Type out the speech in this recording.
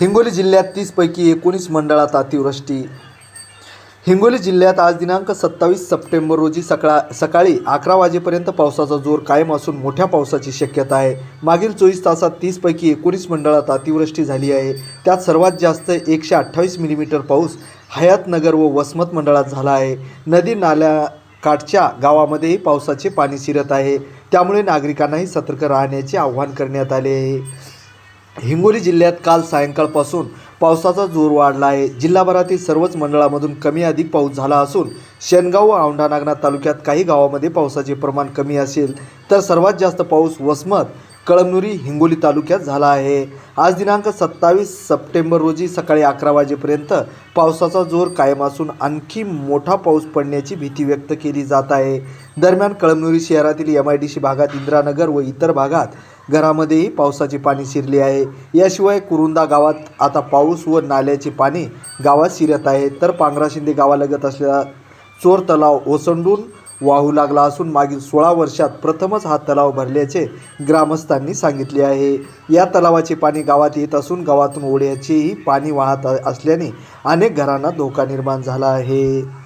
हिंगोली जिल्ह्यात तीसपैकी एकोणीस मंडळात अतिवृष्टी. हिंगोली जिल्ह्यात आज दिनांक सत्तावीस सप्टेंबर रोजी सकाळ सकाळी अकरा वाजेपर्यंत पावसाचा जोर कायम असून मोठ्या पावसाची शक्यता आहे. मागील चोवीस तासात तीसपैकी एकोणीस मंडळात अतिवृष्टी झाली आहे. त्यात सर्वात जास्त एकशे अठ्ठावीस मिलीमीटर पाऊस हयातनगर व वसमत मंडळात झाला आहे. नदी नाल्या काठच्या गावामध्येही पावसाचे पाणी शिरत आहे. त्यामुळे नागरिकांनाही सतर्क राहण्याचे आवाहन करण्यात आले आहे. हिंगोली जिल्ह्यात काल सायंकाळपासून पावसाचा जोर वाढला आहे. जिल्हाभरातील सर्वच मंडळामधून कमी अधिक पाऊस झाला असून शेनगाव व औंढा नागनाथ तालुक्यात काही गावामध्ये पावसाचे प्रमाण कमी असेल तर सर्वात जास्त पाऊस वसमत कळमनुरी हिंगोली तालुक्यात झाला आहे. आज दिनांक सत्तावीस सप्टेंबर रोजी सकाळी अकरा वाजेपर्यंत पावसाचा जोर कायम असून आणखी मोठा पाऊस पडण्याची भीती व्यक्त केली जात आहे. दरम्यान कळमनुरी शहरातील एम आय डी सी भागात इंदिरानगर व इतर भागात घरामध्येही पावसाचे पाणी शिरले आहे. याशिवाय कुरुंदा गावात आता पाऊस व नाल्याचे पाणी गावात शिरत आहे. तर पांगरा शिंदे गावालगत असलेला चोर तलाव ओसंडून वाहू लागला असून मागील सोळा वर्षात प्रथमच हा तलाव भरल्याचे ग्रामस्थांनी सांगितले आहे. या तलावाचे पाणी गावात येत असून गावातून ओढ्याचेही पाणी वाहत असल्याने अनेक घरांना धोका निर्माण झाला आहे.